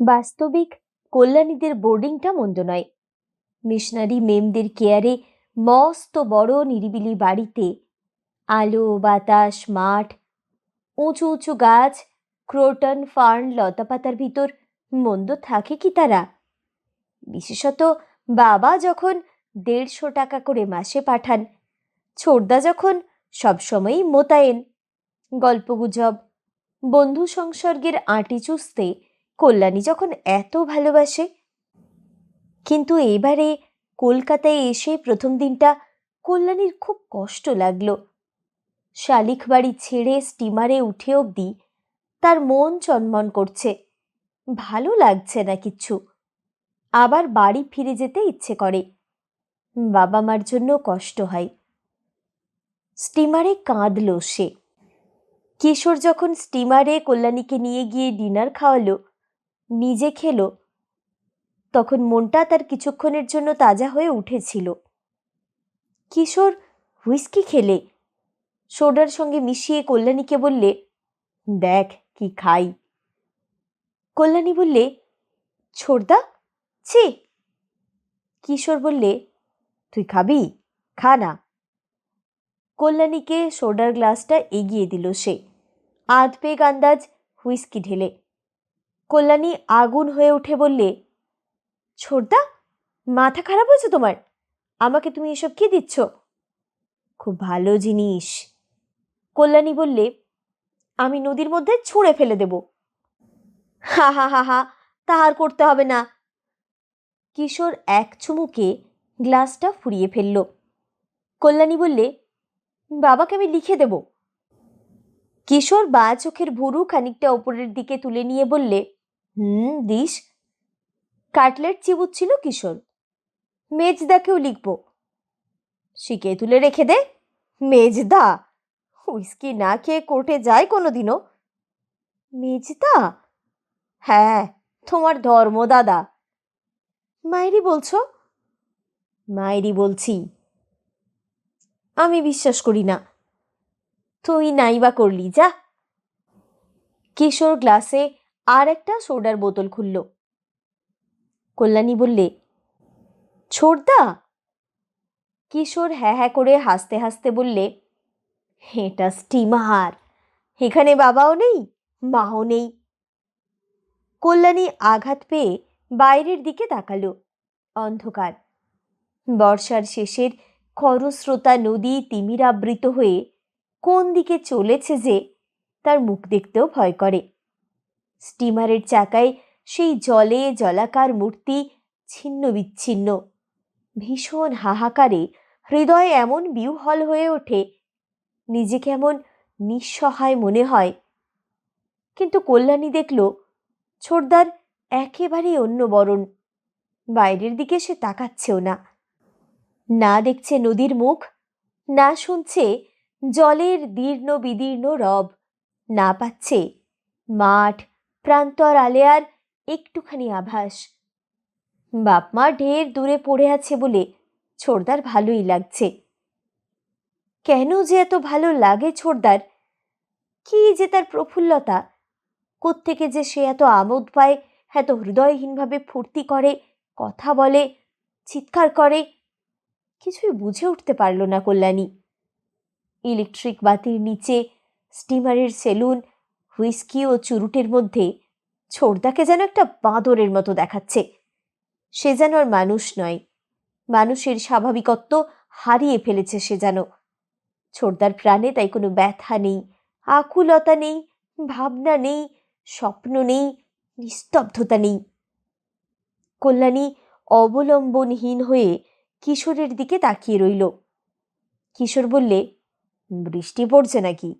বাস্তবিক কল্যাণীদের বোর্ডিংটা মন্দ নয়। মিশনারি মেমদের কেয়ারে মস্ত বড় নিরিবিলি বাড়িতে আলো, বাতাস, মাঠ, উঁচু উঁচু গাছ ক্রোটন ফার্ন লতাপাতার ভিতর মন্দ থাকে কি তারা? বিশেষত বাবা যখন দেড়শো টাকা করে মাসে পাঠান, ছোটদা যখন সবসময়ই মোতায়েন। গল্পগুজব বন্ধু সংসর্গের আঁটি চুষতে কল্যাণী যখন এত ভালোবাসে, কিন্তু এবারে কলকাতায় এসে প্রথম দিনটা কল্যাণীর খুব কষ্ট লাগল। শালিক বাড়ি ছেড়ে স্টিমারে উঠে অবধি তার মন চনমন করছে। ভালো লাগছে না কিচ্ছু আবার বাড়ি ফিরে যেতে ইচ্ছে করে। বাবা মার জন্য কষ্ট হয়। স্টিমারে কাঁদল সে। কিশোর যখন স্টিমারে কল্যাণীকে নিয়ে গিয়ে ডিনার খাওয়ালো নিজে খেলো, তখন মনটা তার কিছুক্ষণের জন্য তাজা হয়ে উঠেছিল। কিশোর হুইস্কি খেলে। সোডার সঙ্গে মিশিয়ে কল্যাণীকে বললে, দেখ কি খাই। কল্যাণী বললে ছোড়দা ছি। কিশোর বললে, তুই খাবি? খা না। কল্যাণীকে সোডার গ্লাসটা এগিয়ে দিল সে। আধ পেগ আন্দাজ হুইস্কি ঢেলে। কল্যাণী আগুন হয়ে উঠে বললে, ছোটদা, মাথা খারাপ হয়েছে তোমার? আমাকে তুমি এসব কি দিচ্ছ? খুব ভালো জিনিস। কল্যাণী বললে, আমি নদীর মধ্যে ছুঁড়ে ফেলে দেব। হা হা হা হা তাহার করতে হবে না। কিশোর এক চুমুকে গ্লাসটা ফুরিয়ে ফেলল। কল্যাণী বললে, বাবাকে আমি লিখে দেব। কিশোর বা চোখের ভুরু খানিকটা ওপরের দিকে তুলে নিয়ে বললে হুম, দিস। কাটলেট চিবুচ্ছিল কিশোর। মেজদাকেও লিখব। শিকে তুলে রেখে দে। মেজদা? হুইস্কি না খেয়ে কোর্টে যায় কোনো দিনও মেজদা? হ্যাঁ তোমার ধর্ম, দাদা। মায়েরি বলছো? মায়েরি বলছি। আমি বিশ্বাস করি না। তুই নাইবা করলি, যা। কিশোর গ্লাসে আর একটা সোডার বোতল খুলল। কল্যাণী বললে ছোড়দা কিশোর হ্যাঁ হ্যাঁ করে হাসতে হাসতে বললে, এটা স্টিমার, এখানে বাবাও নেই, মাও নেই। কল্যাণী আঘাত পেয়ে বাইরের দিকে তাকালো, অন্ধকার। বর্ষার শেষের খরস্রোতা নদী তিমিরাবৃত হয়ে কোন দিকে চলেছে যে তার মুখ দেখতেও ভয় করে। স্টিমারের চাকায় সেই জলে জলাকার মূর্তি ছিন্ন বিচ্ছিন্ন। ভীষণ হাহাকারে হৃদয় এমন বিউহল হয়ে ওঠে নিজেকে এমন নিঃসহায় মনে হয়। কিন্তু কল্যাণী দেখল, ছোটদার একেবারেই অন্য বরণ। বাইরের দিকে সে তাকাচ্ছেও না। না দেখছে নদীর মুখ, না শুনছে জলের দীর্ণ বিদীর্ণ রব। না পাচ্ছে মাঠ প্রান্তর আলেয়ার একটুখানি আভাস। বাপমা ঢের দূরে পড়ে আছে বলে ছোড়দার ভালোই লাগছে। কেন যে এত ভালো লাগে ছোড়দার কি যে তার প্রফুল্লতা? কোত্থেকে যে সে এত আমোদ পায়, এত হৃদয়হীনভাবে ফুর্তি করে, কথা বলে, চিৎকার করে, কিছুই বুঝে উঠতে পারল না কল্যাণী। ইলেকট্রিক বাতির নিচে, স্টিমারের সেলুন হুইস্কি ও চুরুটের মধ্যে ছোড়দাকে যেন একটা বাঁদরের মতো দেখাচ্ছে। সে যেন আর মানুষ নয়। মানুষের স্বাভাবিকত্ব হারিয়ে ফেলেছে সে যেন। ছোড়দার প্রাণে তাই কোনো ব্যথা নেই, আকুলতা নেই, ভাবনা নেই, স্বপ্ন নেই, নিস্তব্ধতা নেই। কল্যাণী অবলম্বনহীন হয়ে কিশোরের দিকে তাকিয়ে রইল। কিশোর বললে, বৃষ্টি পড়ছে নাকি?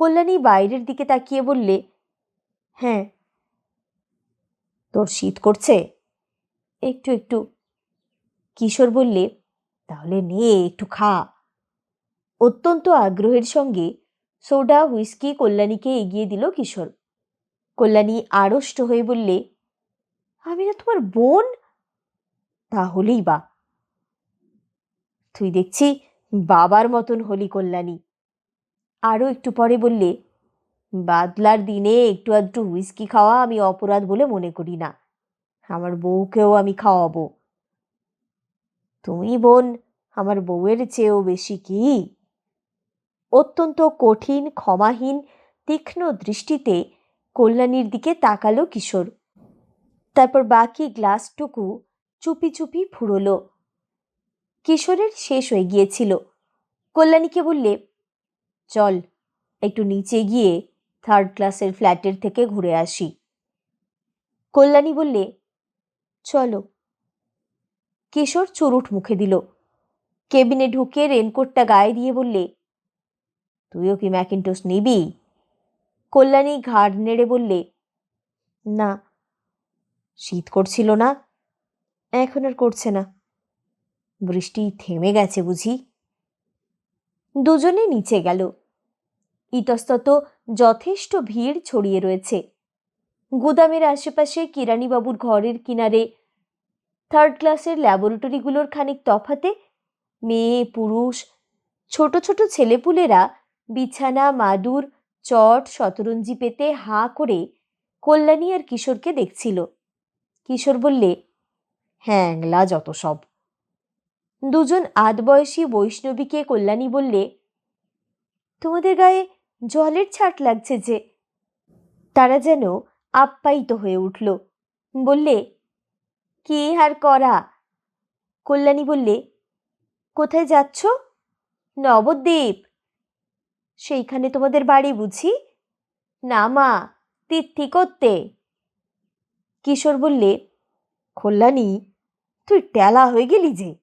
কল্যাণী বাইরের দিকে তাকিয়ে বললে হ্যাঁ। তোর শীত করছে? একটু একটু। কিশোর বললে, তাহলে নে, একটু খা। অত্যন্ত আগ্রহের সঙ্গে সোডা, হুইস্কি কল্যাণীকে এগিয়ে দিল কিশোর। কল্যাণী আড়ষ্ট হয়ে বললে, আমি না তোমার বোন? তাহলেই বা। তুই দেখছি বাবার মতন হলি কল্যাণী। আরও একটু পরে বললে, বাদলার দিনে একটু আধটু হুইস্কি খাওয়া আমি অপরাধ বলে মনে করি না। আমার বউকেও আমি খাওয়াবো। তুমি বোন, আমার বউয়ের চেয়েও বেশি কি? অত্যন্ত কঠিন, ক্ষমাহীন, তীক্ষ্ণ দৃষ্টিতে কল্যাণীর দিকে তাকালো কিশোর। তারপর বাকি গ্লাসটুকু চুপি চুপি ফুরলো। কিশোরের শেষ হয়ে গিয়েছিল। কল্যাণীকে বললে চল, একটু নিচে গিয়ে থার্ড ক্লাসের ফ্ল্যাটের থেকে ঘুরে আসি। কল্যাণী বললে, চলো। কিশোর চুরুট মুখে দিল। কেবিনে ঢুকে রেনকোটটা গায়ে দিয়ে বললে, তুইও কি ম্যাকিনটোস নিবি? কল্যাণী ঘাড় নেড়ে বললে, না, শীত করছিল না, এখন আর করছে না। বৃষ্টি থেমে গেছে বুঝি। দুজনে নিচে গেল। ইতস্তত যথেষ্ট ভিড় ছড়িয়ে রয়েছে। গুদামের আশেপাশে কিরানিবাবুর ঘরের কিনারে থার্ড ক্লাসের ল্যাবরেটরিগুলোর খানিক তফাতে মেয়ে, পুরুষ, ছোট ছোট ছেলেপুলেরা বিছানা, মাদুর, চট, শতরঞ্জি পেতে হাঁ করে কল্যাণী আর কিশোরকে দেখছিল। কিশোর বললে হ্যাংলা যত সব। দুজন আধবয়সী বৈষ্ণবীকে কল্যাণী বললে, তোমাদের গায়ে জলের ছাট লাগছে যে। তারা যেন আপ্যায়িত হয়ে উঠল। বললে, কি আর করা? কল্যাণী বললে, কোথায় যাচ্ছ? নবদ্বীপ। সেইখানে তোমাদের বাড়ি বুঝি? না মা, তিথি করতে। কিশোর বললে, কল্যাণী, তুই টেলা হয়ে গেলি যে।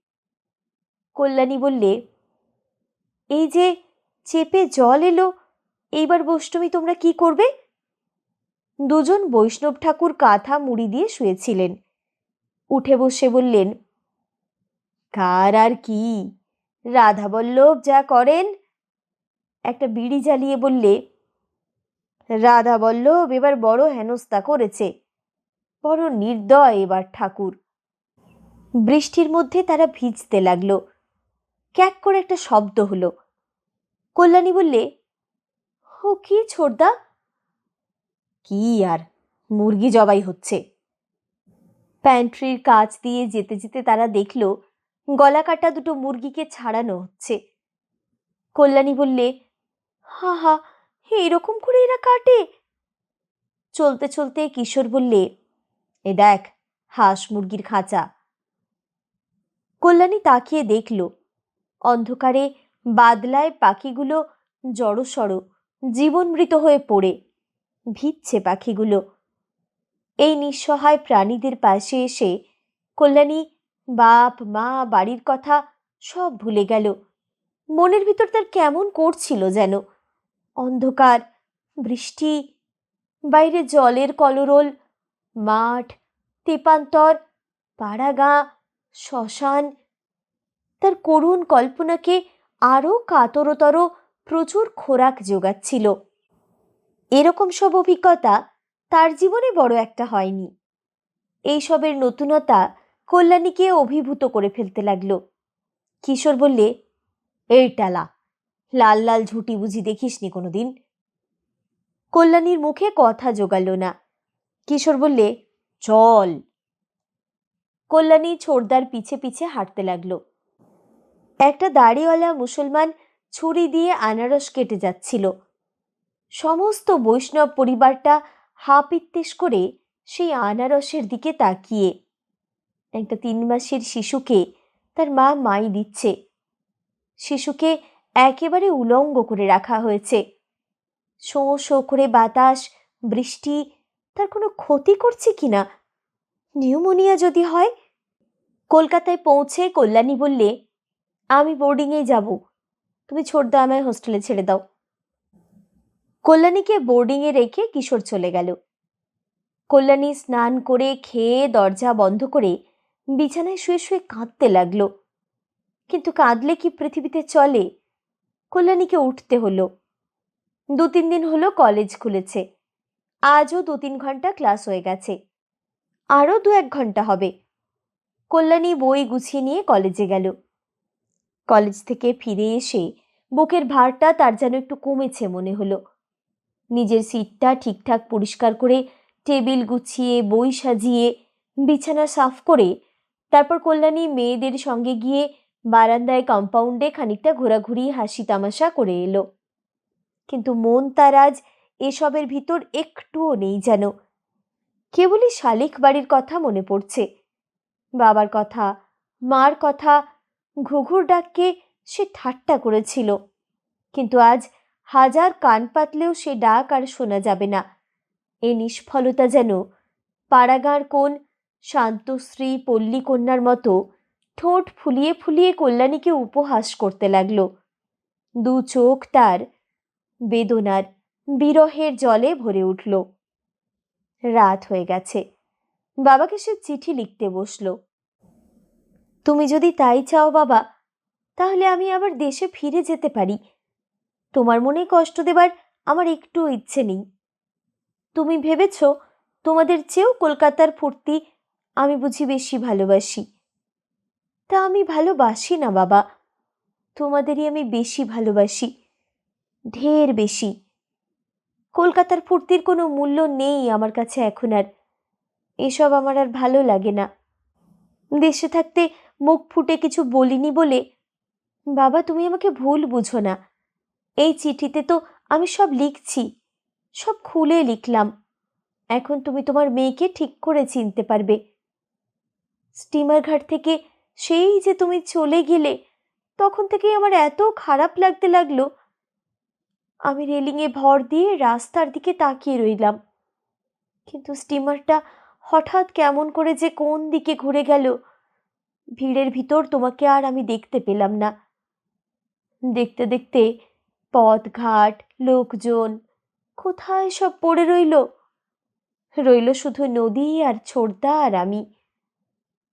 কল্যাণী বললে, এই যে চেপে জল এলো, এইবার বৈষ্ণবী তোমরা কি করবে? দুজন বৈষ্ণব ঠাকুর কাঁথা মুড়ি দিয়ে শুয়েছিলেন। উঠে বসে বললেন, কার আর কি? রাধাবল্লভ যা করেন। একটা বিড়ি জ্বালিয়ে বললে রাধাবল্লভ এবার বড় হেনস্তা করেছে, বড় নির্দয় এবার ঠাকুর। বৃষ্টির মধ্যে তারা ভিজতে লাগল। ক্যাক করে একটা শব্দ হলো। কল্যাণী বললে, ও কি ছোড়দা কি আর, মুরগি জবাই হচ্ছে। প্যান্ট্রির কাজ দিয়ে যেতে যেতে তারা দেখল, গলা কাটা দুটো মুরগিকে ছাড়ানো হচ্ছে। কল্যাণী বললে, হা হা, এরকম করে এরা কাটে? চলতে চলতে কিশোর বললে, এ দেখ, হাঁস মুরগির খাঁচা। কল্যাণী তাকিয়ে দেখল অন্ধকারে বাদলায় পাখিগুলো জড়সড় জীবনমৃত হয়ে পড়ে, ভিজছে পাখিগুলো। এই নিঃসহায় প্রাণীদের পাশে এসে কল্যাণী, বাপ, মা, বাড়ির কথা সব ভুলে গেল। মনের ভিতর তার কেমন করছিল যেন? অন্ধকার, বৃষ্টি, বাইরে জলের কলরোল, মাঠ, তেপান্তর, পাড়াগাঁ, শ্মশান তার করুণ কল্পনাকে আরও কাতরতর, প্রচুর খোরাক যোগাচ্ছিল। এরকম সব অভিজ্ঞতা তার জীবনে বড় একটা হয়নি। এইসবের নতুনতা কল্যাণীকে অভিভূত করে ফেলতে লাগল। কিশোর বললে, এই টালা, লাল লাল ঝুঁটি বুঝি দেখিসনি কোনোদিন? কল্যাণীর মুখে কথা জোগাল না। কিশোর বললে, চল। কল্যাণী ছোড়দার পিছে পিছে হাঁটতে লাগল। একটা দাড়িওয়ালা মুসলমান ছুরি দিয়ে আনারস কেটে যাচ্ছিল। সমস্ত বৈষ্ণব পরিবারটা হাপিত্তেশ করে সেই আনারসের দিকে তাকিয়ে। একটা তিন মাসের শিশুকে তার মা মাই দিচ্ছে। শিশুকে একেবারে উলঙ্গ করে রাখা হয়েছে। শো শো করে বাতাস, বৃষ্টি, তার কোনো ক্ষতি করছে কি না? নিউমোনিয়া যদি হয়? কলকাতায় পৌঁছে কল্যাণী বললে আমি বোর্ডিংয়ে যাব। তুমি ছোটদা আমায় হোস্টেলে ছেড়ে দাও। কল্যাণীকে বোর্ডিংয়ে রেখে কিশোর চলে গেল। কল্যাণী স্নান করে খেয়ে দরজা বন্ধ করে বিছানায় শুয়ে শুয়ে কাঁদতে লাগল। কিন্তু কাঁদলে কি পৃথিবীতে চলে? কল্যাণীকে উঠতে হলো। দু তিন দিন হলো কলেজ খুলেছে। আজও দু তিন ঘণ্টা ক্লাস হয়ে গেছে। আরও দু এক ঘণ্টা হবে। কল্যাণী বই গুছিয়ে নিয়ে কলেজে গেল। কলেজ থেকে ফিরে এসে বুকের ভারটা তার যেন একটু কমেছে মনে হলো। নিজের সিটটা ঠিকঠাক পরিষ্কার করে টেবিল গুছিয়ে, বই সাজিয়ে, বিছানা সাফ করে তারপর কল্যাণী মেয়েদের সঙ্গে গিয়ে বারান্দায় কম্পাউন্ডে খানিকটা ঘোরাঘুরি, হাসি তামাশা করে এলো। কিন্তু মন তার আজ এসবের ভিতর একটুও নেই যেন। কেবলই শালিক বাড়ির কথা মনে পড়ছে। বাবার কথা, মার কথা ঘুঘুর ডাককে সে ঠাট্টা করেছিল। কিন্তু আজ হাজার কান পাতলেও সে ডাক আর শোনা যাবে না। এ নিষ্ফলতা যেন পাড়াগাঁর কোন শান্তশ্রী পল্লীকন্যার মতো ঠোঁট ফুলিয়ে ফুলিয়ে কল্যাণীকে উপহাস করতে লাগল। দু চোখ তার বেদনার বিরহের জলে ভরে উঠল। রাত হয়ে গেছে। বাবাকে সে চিঠি লিখতে বসল। তুমি যদি তাই চাও, বাবা, তাহলে আমি আবার দেশে ফিরে যেতে পারি। তোমার মনে কষ্ট দেবার আমার একটু ইচ্ছে নেই। তুমি ভেবেছ তোমাদের চেয়েও কলকাতার ফুর্তি আমি বুঝি বেশি ভালোবাসি। তা আমি ভালোবাসি না, বাবা। তোমাদেরই আমি বেশি ভালোবাসি, ঢের বেশি। কলকাতার ফুর্তির কোনো মূল্য নেই আমার কাছে এখন আর। এসব আমার আর ভালো লাগে না। দেশে থাকতে মুখ ফুটে কিছু বলিনি বলে, বাবা, তুমি আমাকে ভুল বুঝো না। এই চিঠিতে তো আমি সব লিখছি, সব খুলে লিখলাম। এখন তুমি তোমার মেয়েকে ঠিক করে চিনতে পারবে। স্টিমার ঘাট থেকে সেই যে তুমি চলে গেলে, তখন থেকেই আমার এত খারাপ লাগতে লাগল। আমি রেলিংয়ে ভর দিয়ে রাস্তার দিকে তাকিয়ে রইলাম। কিন্তু স্টিমারটা হঠাৎ কেমন করে যে কোন দিকে ঘুরে গেল ভিড়ের ভিতর তোমাকে আর আমি দেখতে পেলাম না। দেখতে দেখতে পথঘাট, লোকজন, কোথায় সব পড়ে রইল? রইল শুধু নদী আর ছোড়দা আর আমি।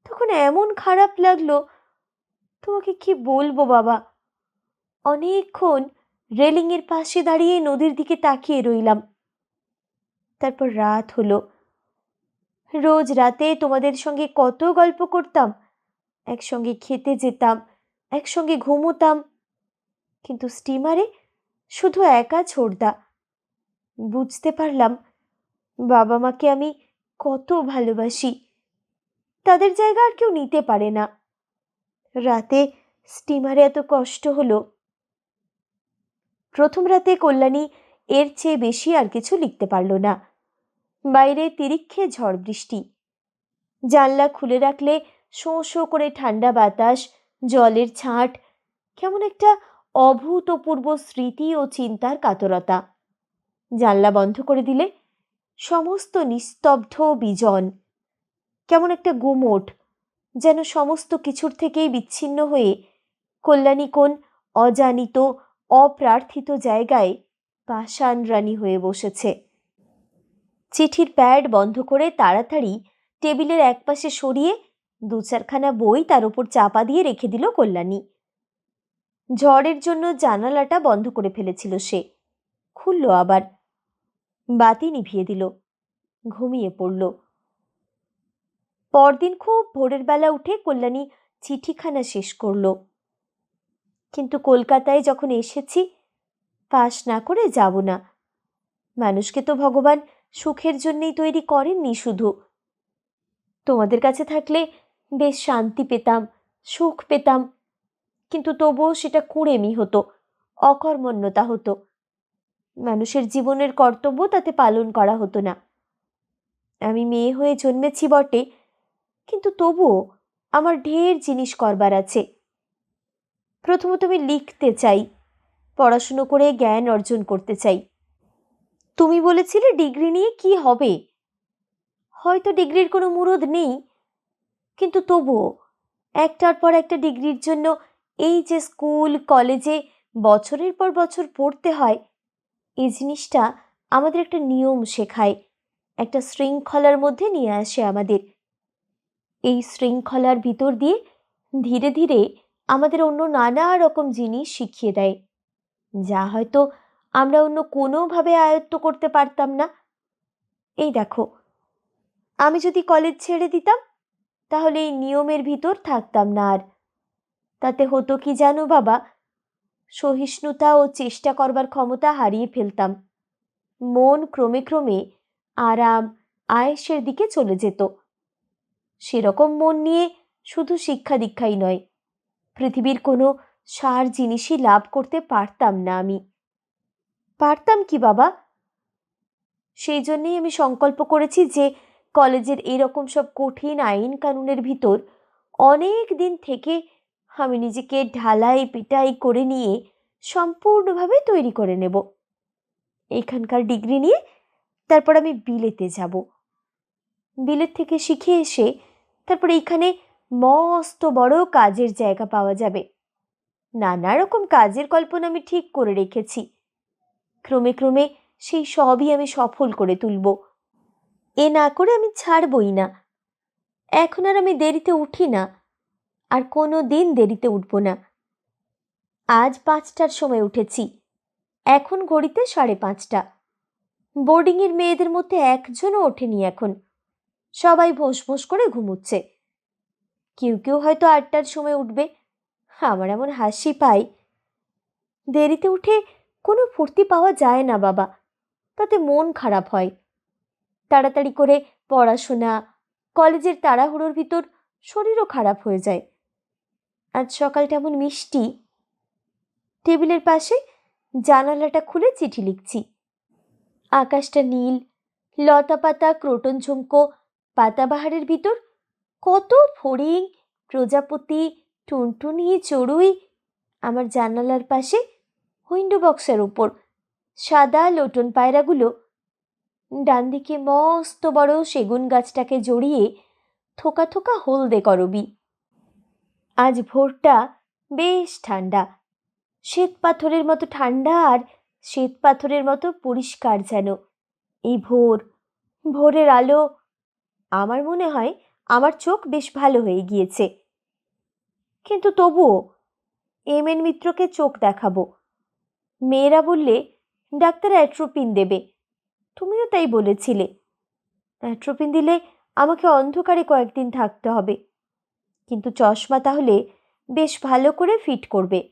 তখন এমন খারাপ লাগল, তোমাকে কি বলব বাবা? অনেকক্ষণ রেলিংয়ের পাশে দাঁড়িয়ে নদীর দিকে তাকিয়ে রইলাম। তারপর রাত হলো। রোজ রাতে তোমাদের সঙ্গে কত গল্প করতাম একসঙ্গে খেতে যেতাম, একসঙ্গে ঘুমোতাম। কিন্তু স্টিমারে শুধু একা ছোড়দা। বুঝতে পারলাম বাবা মাকে আমি কত ভালোবাসি। তাদের জায়গা আর কেউ নিতে পারে না। রাতে স্টিমারে এত কষ্ট হলো। প্রথম রাতে কল্যাণী এর চেয়ে বেশি আর কিছু লিখতে পারল না। বাইরে তিরিক্ষে ঝড় বৃষ্টি। জানলা খুলে রাখলে শোঁ শোঁ করে ঠান্ডা বাতাস, জলের ছাঁট, কেমন একটা অভূতপূর্ব স্মৃতি ও চিন্তার কাতরতা। জানলা বন্ধ করে দিলে সমস্ত নিস্তব্ধ বিজন, কেমন একটা গুমোট, যেন সমস্ত কিছুর থেকেই বিচ্ছিন্ন হয়ে কল্যাণী কোন অজানিত, অপ্রার্থিত জায়গায় পাষাণ রানী হয়ে বসেছে। চিঠির প্যাড বন্ধ করে তাড়াতাড়ি টেবিলের একপাশে সরিয়ে দু চারখানা বই তার উপর চাপা দিয়ে রেখে দিল কল্যাণী। ঝড়ের জন্য জানালাটা বন্ধ করে ফেলেছিল সে। খুলল আবার। বাতি নিভিয়ে দিল। ঘুমিয়ে পড়ল। পরদিন খুব ভোরের বেলা উঠে কল্যাণী চিঠিখানা শেষ করল। কিন্তু কলকাতায় যখন এসেছি, পাশ না করে যাব না। মানুষকে তো ভগবান সুখের জন্যই তৈরি করেননি শুধু। তোমাদের কাছে থাকলে বেশ শান্তি পেতাম, সুখ পেতাম। কিন্তু তবুও সেটা কুড়েমি হতো, অকর্মণ্যতা হতো। মানুষের জীবনের কর্তব্য তাতে পালন করা হতো না। আমি মেয়ে হয়ে জন্মেছি বটে, কিন্তু তবুও আমার ঢের জিনিস করবার আছে। প্রথমত আমি লিখতে চাই, পড়াশুনো করে জ্ঞান অর্জন করতে চাই। তুমি বলেছিলে ডিগ্রি নিয়ে কি হবে? হয়তো ডিগ্রির কোনো মুরদ নেই কিন্তু তবুও একটার পর একটা ডিগ্রির জন্য এই যে স্কুল, কলেজে বছরের পর বছর পড়তে হয়, এই জিনিসটা আমাদের একটা নিয়ম শেখায়, একটা শৃঙ্খলার মধ্যে নিয়ে আসে আমাদের। এই শৃঙ্খলার ভিতর দিয়ে ধীরে ধীরে আমাদের অন্য নানা রকম জিনিস শিখিয়ে দেয়, যা হয়তো আমরা অন্য কোনোভাবে আয়ত্ত করতে পারতাম না। এই দেখো, আমি যদি কলেজ ছেড়ে দিতাম তাহলে এই নিয়মের ভিতর থাকতাম না আর। তাতে হতো কি জানো বাবা? সহিষ্ণুতা ও চেষ্টা করবার ক্ষমতা হারিয়ে ফেলতাম। মন ক্রমে ক্রমে আরাম, আয়েসের দিকে চলে যেত। সেরকম মন নিয়ে শুধু শিক্ষা দীক্ষাই নয়, পৃথিবীর কোনো সার জিনিসই লাভ করতে পারতাম না আমি। পারতাম কি বাবা? সেই জন্যেই আমি সংকল্প করেছি যে কলেজের এরকম সব কঠিন আইন কানুনের ভিতর অনেক দিন থেকে আমি নিজেকে ঢালাই পিটাই করে নিয়ে সম্পূর্ণভাবে তৈরি করে নেব। এখানকার ডিগ্রি নিয়ে তারপর আমি বিলেতে যাব। বিলেত থেকে শিখে এসে তারপর এখানে মস্ত বড় কাজের জায়গা পাওয়া যাবে। নানা রকম কাজের কল্পনা আমি ঠিক করে রেখেছি। ক্রমে ক্রমে সেই সবই আমি সফল করে তুলব। এ না করে আমি ছাড়বই না। এখন আর আমি দেরিতে উঠি না, আর কোনো দিন দেরিতে উঠব না। আজ পাঁচটার সময় উঠেছি, এখন ঘড়িতে সাড়ে পাঁচটা। বোর্ডিংয়ের মেয়েদের মধ্যে একজনও ওঠেনি এখন। সবাই ভোঁস ভোঁস করে ঘুমুচ্ছে। কেউ কেউ হয়তো আটটার সময় উঠবে, আমার এমন হাসি পাই। দেরিতে উঠে কোনো ফুর্তি পাওয়া যায় না বাবা, তাতে মন খারাপ হয়। তাড়াতাড়ি করে পড়াশোনা, কলেজের তাড়াহুড়োর ভিতর শরীরও খারাপ হয়ে যায়। আজ সকালটা এমন মিষ্টি। টেবিলের পাশে জানালাটা খুলে চিঠি লিখছি। আকাশটা নীল, লতা পাতা, ক্রোটন ঝুমকো, পাতাবাহারের ভিতর কত ফড়িং, প্রজাপতি, টুনটুনি, চড়ুই। আমার জানালার পাশে উইন্ডো বক্সের উপর সাদা লোটন পায়রাগুলো ডান দিকে মস্ত বড় সেগুন গাছটাকে জড়িয়ে থোকা থোকা হলদে করবি আজ ভোরটা বেশ ঠান্ডা। শ্বেত পাথরের মতো ঠান্ডা আর শ্বেত পাথরের মতো পরিষ্কার যেন। এই ভোর, ভোরের আলো আমার মনে হয় আমার চোখ বেশ ভালো হয়ে গিয়েছে। কিন্তু তবুও এম এন মিত্রকে চোখ দেখাবো। মেয়েরা বললে, ডাক্তার অ্যাট্রোপিন দেবে। তুমিও তাই বলেছিলে। অ্যাট্রোপিন দিলে আমাকে অন্ধকারে কয়েকদিন থাকতে হবে। কিন্তু চশমা তাহলে বেশ ভালো করে ফিট করবে।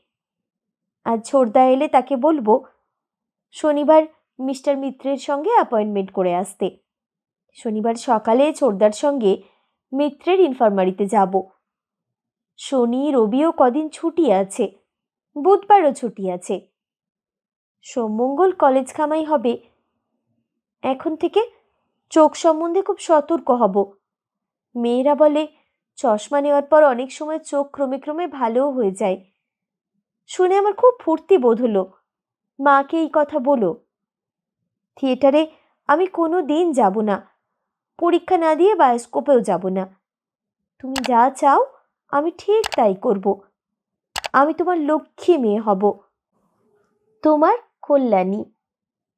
আজ ছোড়দা এলে তাকে বলব, শনিবার মিস্টার মিত্রের সঙ্গে অ্যাপয়েন্টমেন্ট করে আসতে। শনিবার সকালে ছোড়দার সঙ্গে মিত্রের ইনফার্মারিতে যাব। শনি, রবিও কদিন ছুটি আছে, বুধবারও ছুটি আছে। সোমমঙ্গল কলেজ খামাই হবে এখন থেকে চোখ সম্বন্ধে খুব সতর্ক হব। মেয়েরা বলে, চশমা নেওয়ার পর অনেক সময় চোখ ক্রমে ক্রমে ভালোও হয়ে যায়। শুনে আমার খুব ফুর্তি বোধ হলো। মাকে এই কথা বলো। থিয়েটারে আমি কোনো দিন যাব না। পরীক্ষা না দিয়ে বায়োস্কোপেও যাব না। তুমি যা চাও, আমি ঠিক তাই করব। আমি তোমার লক্ষ্মী মেয়ে হব। তোমার কল্যাণী।